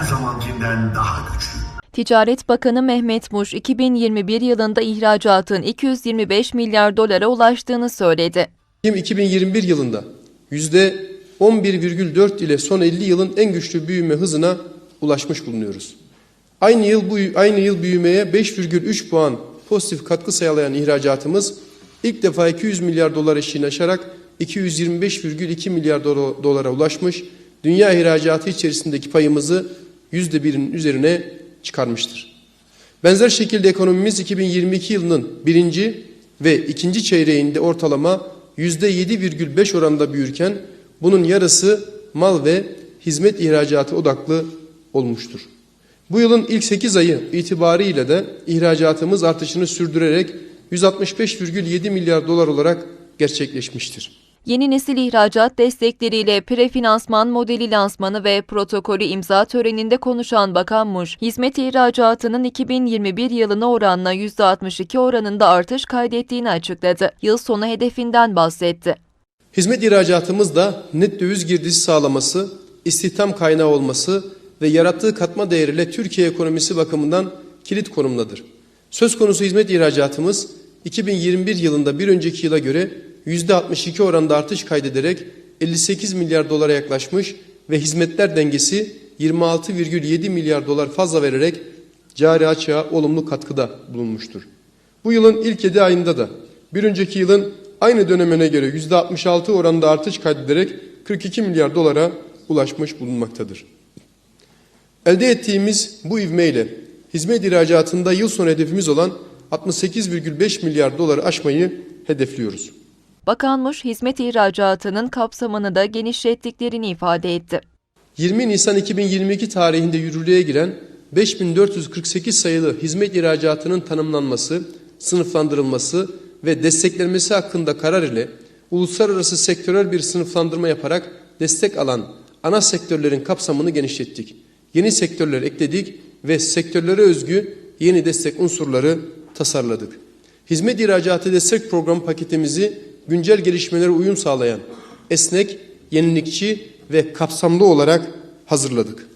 her zamankinden daha güçlü. Ticaret Bakanı Mehmet Muş, 2021 yılında ihracatın 225 milyar dolara ulaştığını söyledi. Kim 2021 yılında %11,4 ile son 50 yılın en güçlü büyüme hızına ulaşmış bulunuyoruz. Aynı yıl bu aynı yıl büyümeye 5,3 puan pozitif katkı sağlayan ihracatımız ilk defa 200 milyar dolar eşiğini aşarak 225,2 milyar dola- dolara ulaşmış. Dünya ihracatı içerisindeki payımızı %1'in üzerine çıkarmıştır. Benzer şekilde ekonomimiz 2022 yılının birinci ve ikinci çeyreğinde ortalama %7,5 oranında büyürken bunun yarısı mal ve hizmet ihracatı odaklı olmuştur. Bu yılın ilk 8 ayı itibarıyla da ihracatımız artışını sürdürerek 165,7 milyar dolar olarak gerçekleşmiştir. Yeni nesil ihracat destekleriyle prefinansman modeli lansmanı ve protokolü imza töreninde konuşan Bakan Muş, hizmet ihracatının 2021 yılına oranla %62 oranında artış kaydettiğini açıkladı. Yıl sonu hedefinden bahsetti. Hizmet ihracatımız da net döviz girdisi sağlaması, istihdam kaynağı olması ve yarattığı katma değeriyle Türkiye ekonomisi bakımından kilit konumdadır. Söz konusu hizmet ihracatımız 2021 yılında bir önceki yıla göre %62 oranda artış kaydederek 58 milyar dolara yaklaşmış ve hizmetler dengesi 26,7 milyar dolar fazla vererek cari açığa olumlu katkıda bulunmuştur. Bu yılın ilk 7 ayında da bir önceki yılın aynı dönemine göre %66 oranında artış kaydederek 42 milyar dolara ulaşmış bulunmaktadır. Elde ettiğimiz bu ivmeyle hizmet ihracatında yıl sonu hedefimiz olan 68,5 milyar doları aşmayı hedefliyoruz. Bakan Muş, hizmet ihracatının kapsamını da genişlettiklerini ifade etti. 20 Nisan 2022 tarihinde yürürlüğe giren 5448 sayılı hizmet ihracatının tanımlanması, sınıflandırılması ve desteklenmesi hakkında karar ile uluslararası sektörel bir sınıflandırma yaparak destek alan ana sektörlerin kapsamını genişlettik. Yeni sektörler ekledik ve sektörlere özgü yeni destek unsurları tasarladık. Hizmet ihracatı destek program paketimizi güncel gelişmelere uyum sağlayan, esnek, yenilikçi ve kapsamlı olarak hazırladık.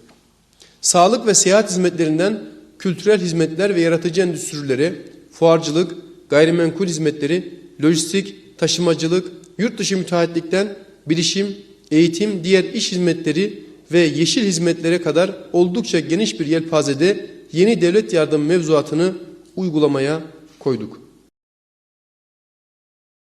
Sağlık ve seyahat hizmetlerinden kültürel hizmetler ve yaratıcı endüstrilere, fuarcılık, gayrimenkul hizmetleri, lojistik, taşımacılık, yurt dışı müteahhitlikten bilişim, eğitim, diğer iş hizmetleri ve yeşil hizmetlere kadar oldukça geniş bir yelpazede yeni devlet yardım mevzuatını uygulamaya koyduk.